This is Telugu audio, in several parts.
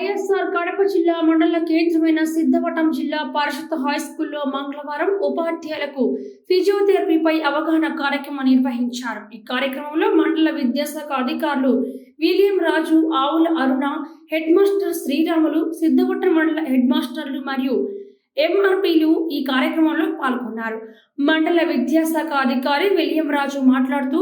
వైఎస్ఆర్ కడప జిల్లా మండల కేంద్రమైన సిద్ధవటం జిల్లా పరిషత్ హై స్కూల్లో మంగళవారం ఉపాధ్యాయులకు ఫిజియోథెరపీపై అవగాహన కార్యక్రమం నిర్వహించారు. ఈ కార్యక్రమంలో మండల విద్యాశాఖ అధికారులు William Raju Avula Aruna head master Sriramulu Siddavatam మండల హెడ్ మాస్టర్లు మరియు ఎంఆర్పీలు ఈ కార్యక్రమంలో పాల్గొన్నారు. మండల విద్యాశాఖ అధికారి విలియం రాజు మాట్లాడుతూ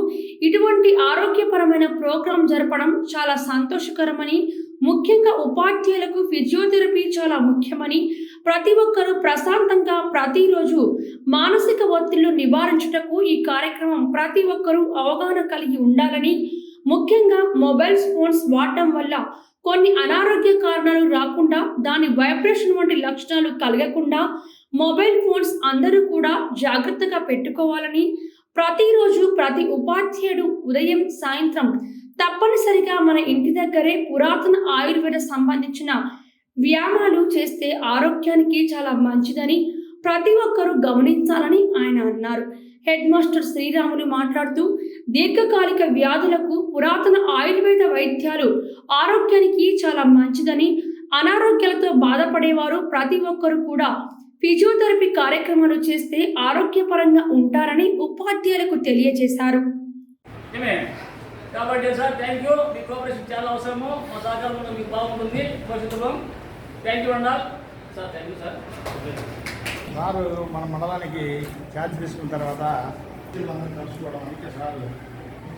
ఇటువంటి ఆరోగ్యపరమైన ప్రోగ్రాం జరపడం చాలా సంతోషకరమని ముఖ్యంగా ఉపాధ్యాయులకు ఫిజియోథెరపీ చాలా ముఖ్యమని ప్రతి ఒక్కరూ ప్రశాంతంగా ప్రతిరోజు మానసిక ఒత్తిళ్ళు నివారించుటకు ఈ కార్యక్రమం ప్రతి ఒక్కరూ అవగాహన కలిగి ఉండాలని ముఖ్యంగా మొబైల్ ఫోన్స్ వాడటం వల్ల కొన్ని అనారోగ్య కారణాలు రాకుండా దాని వైబ్రేషన్ వంటి లక్షణాలు కలగకుండా మొబైల్ ఫోన్స్ అందరూ కూడా జాగ్రత్తగా పెట్టుకోవాలని ప్రతిరోజు ప్రతి ఉపాధ్యాయుడు ఉదయం సాయంత్రం తప్పనిసరిగా మన ఇంటి దగ్గరే పురాతన ఆయుర్వేద సంబంధించిన వ్యాయామాలు చేస్తే ఆరోగ్యానికి చాలా మంచిదని ప్రతి ఒక్కరూ గమనించాలని ఆయన అన్నారు. హెడ్ మాస్టర్ శ్రీరాములు మాట్లాడుతూ దీర్ఘకాలిక వ్యాధులకు పురాతన ఆయుర్వేద వైద్యాలు ఆరోగ్యానికి చాలా మంచిదని అనారోగ్యాలతో బాధపడేవారు ప్రతి ఒక్కరూ కూడా ఫిజియోథెరపీ కార్యక్రమాలు చేస్తే ఆరోగ్యపరంగా ఉంటారని ఉపాధ్యాయులకు తెలియజేశారు. కాబట్టి సార్ థ్యాంక్ యూ మీ కోఆపరేషన్ చాలా అవసరము. మా సహకారం కూడా మీకు బాగుంటుంది. భవిష్యత్తులో. Thank you Andal sir thank you sir sir మన మండలానికి ఛార్జ్ తీసుకున్న తర్వాత టీచర్లందరూ కలుసుకోవడం అందుకే సార్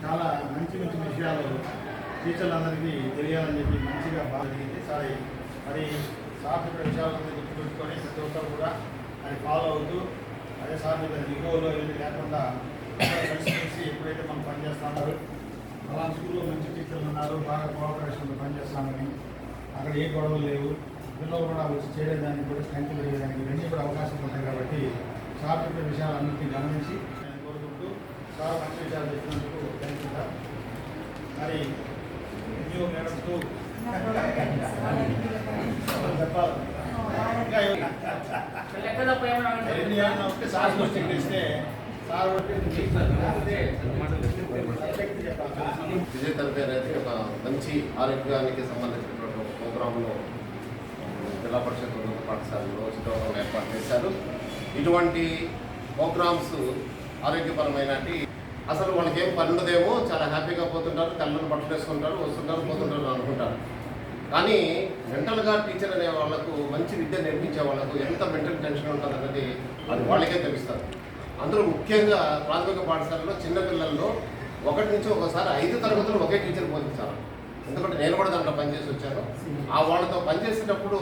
చాలా మంచి మంచి విషయాలు టీచర్లందరికీ తెలియాలని చెప్పి మంచిగా బాగా జరిగింది సార్ మరి సార్ చెప్పిన విషయాలందరూ గుర్తుపెట్టుకొని ప్రతి ఒక్కరు కూడా అది ఫాలో అవుతూ అదే సార్ మీద ఇగోలో ఏమి లేకుండా కలిసి కలిసి ఎప్పుడైతే మనం పనిచేస్తున్నారు అలా స్కూల్లో మంచి టీచర్లు ఉన్నారు బాగా కోఆపరేషన్లో పనిచేస్తామని. అక్కడ ఏ గొడవలు లేవు. పిల్లలు కూడా వచ్చి చేయడానికి కూడా స్ట్రెంత్ పెరిగేదానికి ఇవన్నీ కూడా అవకాశం ఉంటాయి కాబట్టి సార్ చెప్పే విషయాలన్నింటినీ గమనించి నేను కోరుకుంటూ సార్ మంచి విషయాలు చెప్పినందుకు థ్యాంక్ యూ సార్. మరి ఎన్జిఓ మేడంతో చెప్పాలి. సార్ దృష్టికి తెస్తే సార్ ఒకటి చెప్పాలి ఫిజియోథెరపీ అనేది ఒక మంచి ఆరోగ్యానికి సంబంధించినటువంటి ఒక ప్రోగ్రాంలో జిల్లా పరిషత్ ఉన్నత పాఠశాలలో చిత్రవరం ఏర్పాటు చేశారు. ఇటువంటి ప్రోగ్రామ్స్ ఆరోగ్యపరమైన అసలు వాళ్ళకి ఏం పని ఉండదేమో చాలా హ్యాపీగా పోతుంటారు తల్లిని బట్టలు వస్తుంటారు పోతుంటారు అనుకుంటారు. కానీ మెంటల్గా టీచర్ అనే వాళ్ళకు మంచి విద్య నేర్పించే వాళ్ళకు ఎంత మెంటల్ టెన్షన్ ఉంటుంది అన్నది అది వాళ్ళకే తెలుస్తారు అందులో ముఖ్యంగా ప్రాథమిక పాఠశాలలో చిన్నపిల్లల్లో ఒకటి నుంచి ఒకసారి ఐదు తరగతులు ఒకే టీచర్ బోధించాలి ఎందుకంటే నేను కూడా దాంట్లో పనిచేసి వచ్చాను. ఆ వాళ్ళతో పనిచేసేటప్పుడు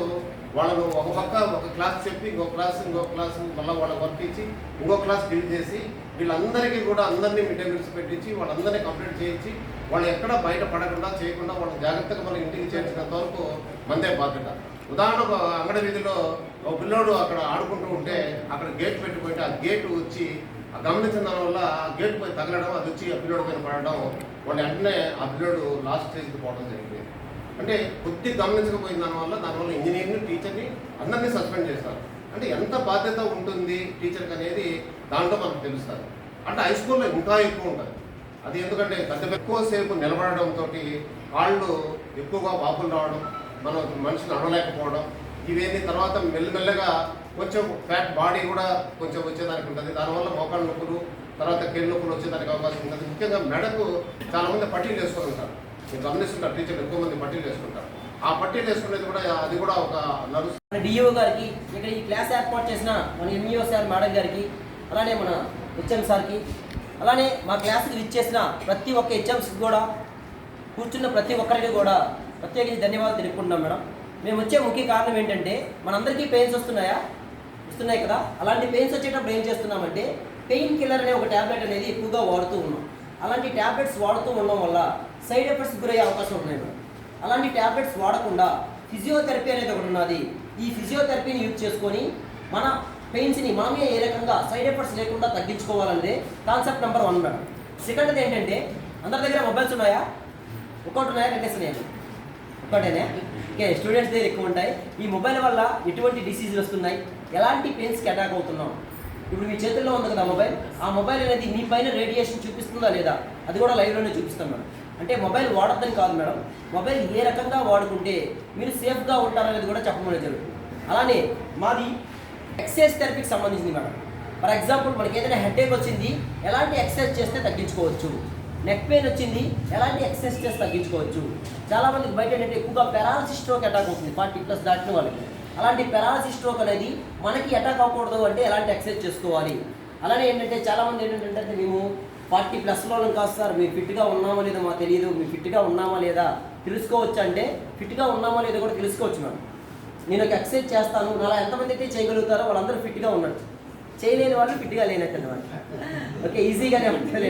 వాళ్ళను ఒక పక్క ఒక క్లాస్ చెప్పి ఇంకో క్లాస్ ఇంకో క్లాస్ మళ్ళీ వాళ్ళకి వర్క్ ఇచ్చి ఇంకో క్లాస్ బిల్డ్ చేసి వీళ్ళందరికీ కూడా అందరినీ మిడ్ మీల్స్ పెట్టించి వాళ్ళందరినీ కంప్లీట్ చేయించి వాళ్ళు ఎక్కడ బయట పడకుండా చేయకుండా వాళ్ళు జాగ్రత్తగా మనం ఇంటికి చేర్చినంత వరకు మందే బాధ్యత. ఉదాహరణకు అంగడి వీధిలో ఒక పిల్లోడు అక్కడ ఆడుకుంటూ ఉంటే అక్కడ గేట్ పెట్టిపోయింటే ఆ గేట్ వచ్చి గమనించిన దాని వల్ల ఆ గేట్ పోయి తగలడం అది వచ్చి ఆ పిల్లోడి పైన పడడం వాళ్ళు వెంటనే ఆ పిల్లోడు లాస్ట్ స్టేజ్కి పోవడం జరిగింది. అంటే కొద్ది గమనించకపోయిన దానివల్ల దానివల్ల ఇంజనీర్ని టీచర్ని అందరినీ సస్పెండ్ చేస్తారు. అంటే ఎంత బాధ్యత ఉంటుంది టీచర్కి అనేది దాంట్లో మనకు తెలుస్తారు. అంటే హై స్కూల్లో ఇంకా ఎక్కువ ఉంటుంది. అది ఎందుకంటే పెద్ద ఎక్కువసేపు నిలబడడంతో కాళ్ళు ఎక్కువగా వాపులు రావడం మనం మనిషిని అడవలేకపోవడం ఇవేంటి తర్వాత మెల్లమెల్లగా కొంచెం ఫ్యాట్ బాడీ కూడా కొంచెం వచ్చేదానికి ఉంటుంది. దానివల్ల మోకాళ్ళ నొప్పులు తర్వాత కేళ్ళ నొప్పులు వచ్చేదానికి అవకాశం ఉంటుంది. ముఖ్యంగా మెడకు చాలా మంది పట్టీలు వేసుకొని ఉంటారు. మీరు గమనిస్తుంటారు టీచర్లు ఎక్కువ మంది పట్టీలు వేసుకుంటారు. ఆ పట్టీలు వేసుకునేది కూడా అది కూడా ఒక నడుస్తుంది డిఓ గారికి ఇక్కడ ఈ క్లాస్ ఏర్పాటు చేసిన మన ఎంఈఓ సార్ మేడం గారికి అలానే మన హెచ్ఎం సార్కి అలానే మా క్లాస్కి విచ్చేసిన ప్రతి ఒక్క హెచ్ఎంస్కి కూడా కూర్చున్న ప్రతి ఒక్కరికి కూడా ప్రత్యేకించి ధన్యవాదాలు తెలుపుకుంటున్నాం మేడం మేము వచ్చే ముఖ్య కారణం ఏంటంటే మనందరికీ పెయిన్స్ వస్తున్నాయా? వస్తున్నాయి కదా అలాంటి పెయిన్స్ వచ్చేటప్పుడు ఏం చేస్తున్నామంటే పెయిన్ కిల్లర్ అనే ఒక ట్యాబ్లెట్ అనేది ఎక్కువగా వాడుతూ ఉన్నాం. అలాంటి ట్యాబ్లెట్స్ వాడుతూ ఉండడం వల్ల సైడ్ ఎఫెక్ట్స్ గురయ్యే అవకాశం ఉన్నాయి మేడం. అలాంటి ట్యాబ్లెట్స్ వాడకుండా ఫిజియోథెరపీ అనేది ఒకటి ఉన్నది. ఈ ఫిజియోథెరపీని యూజ్ చేసుకొని మన పెయిన్స్ని మనమే ఏ రకంగా సైడ్ ఎఫెక్ట్స్ లేకుండా తగ్గించుకోవాలనేది concept number one madam. Second ఏంటంటే అందరి దగ్గర మొబైల్స్ ఉన్నాయా? ఒకటి ఉన్నాయా? రెండేసి ఉన్నాయా ఒకటేనే ఓకే స్టూడెంట్స్ దగ్గర ఎక్కువ ఉంటాయి. ఈ మొబైల్ వల్ల ఎటువంటి డిసీజులు వస్తున్నాయి? ఎలాంటి పెయిన్స్కి అటాక్ అవుతున్నాం ఇప్పుడు మీ చేతుల్లో ఉంది కదా మొబైల్ ఆ మొబైల్ అనేది మీ పైన రేడియేషన్ చూపిస్తుందా లేదా? అది కూడా లైవ్లోనే చూపిస్తాం మేడం. అంటే మొబైల్ వాడద్దని కాదు మేడం. మొబైల్ ఏ రకంగా వాడుకుంటే మీరు సేఫ్గా ఉంటారనేది కూడా చెప్పమని జరుగుతుంది. అలానే మాది ఎక్సైజ్ థెరపీకి సంబంధించింది మేడం. ఫర్ ఎగ్జాంపుల్ మనకి ఏదైనా హెడేక్ వచ్చింది ఎలాంటి ఎక్సర్సైజ్ చేస్తే తగ్గించుకోవచ్చు? నెక్ పెయిన్ వచ్చింది ఎలాంటి ఎక్సర్సైజ్ చేస్తే తగ్గించుకోవచ్చు? చాలా మందికి బయట ఏంటంటే ఎక్కువగా పెరాలసిస్ స్ట్రోక్ అటాక్ అవుతుంది. ఫార్టీ ప్లస్ దాటిన వాళ్ళకి. అలాంటి పెరాలసిస్ స్ట్రోక్ అనేది మనకి అటాక్ అవ్వకూడదు అంటే ఎలాంటి ఎక్సర్సైజ్ చేసుకోవాలి? అలానే ఏంటంటే చాలా మంది ఏంటంటే మేము ఫార్టీ ప్లస్లో కాదు సార్ మేము ఫిట్గా ఉన్నామో లేదో మాకు తెలియదు మేము ఫిట్గా ఉన్నామా లేదా? తెలుసుకోవచ్చు అంటే ఫిట్గా ఉన్నామా లేదో కూడా తెలుసుకోవచ్చు మేడం. నేను ఒక ఎక్సర్సైజ్ చేస్తాను అలా ఎంతమంది అయితే చేయగలుగుతారో వాళ్ళందరూ ఫిట్గా ఉన్నట్టు చేయలేని వాళ్ళు ఫిట్గా లేనట్టు ఓకే ఈజీగానే ఉంటుంది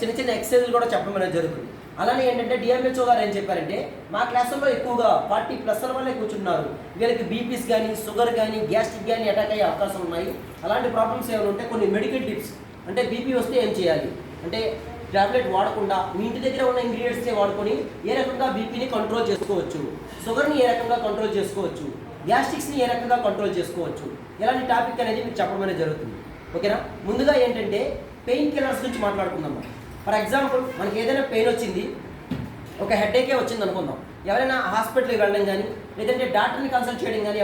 చిన్న చిన్న ఎక్సైజ్ కూడా చెప్పడం అనేది జరుగుతుంది. అలానే ఏంటంటే డిఎంహెచ్ఓ గారు ఏం చెప్పారంటే మా క్లాసుల్లో ఎక్కువగా ఫార్టీ ప్లస్ వల్లే కూర్చున్నారు. వీళ్ళకి బీపీస్ కానీ షుగర్ కానీ గ్యాస్ట్రిక్ కానీ అటాక్ అయ్యే అవకాశం ఉన్నాయి. అలాంటి ప్రాబ్లమ్స్ ఏమైనా ఉంటే కొన్ని మెడికల్ టిప్స్ అంటే బీపీ వస్తే ఏం చేయాలి? అంటే టాబ్లెట్ వాడకుండా మీ ఇంటి దగ్గర ఉన్న ఇంగ్రీడియంట్స్నే వాడుకొని ఏ రకంగా బీపీని కంట్రోల్ చేసుకోవచ్చు? షుగర్ని ఏ రకంగా కంట్రోల్ చేసుకోవచ్చు? గ్యాస్ట్రిక్స్ని ఏ రకంగా కంట్రోల్ చేసుకోవచ్చు? ఇలాంటి టాపిక్ అనేది మీకు చెప్పడం అనేది జరుగుతుంది. ఓకేనా? ముందుగా ఏంటంటే పెయిన్ కిల్లర్స్ గురించి మాట్లాడుకుందాం. ఫర్ ఎగ్జాంపుల్ మనకి ఏదైనా పెయిన్ వచ్చింది ఒక హెడేకే వచ్చింది అనుకుందాం ఎవరైనా హాస్పిటల్కి వెళ్ళడం కానీ లేదంటే డాక్టర్ని కన్సల్ట్ చేయడం కానీ ఎవరైనా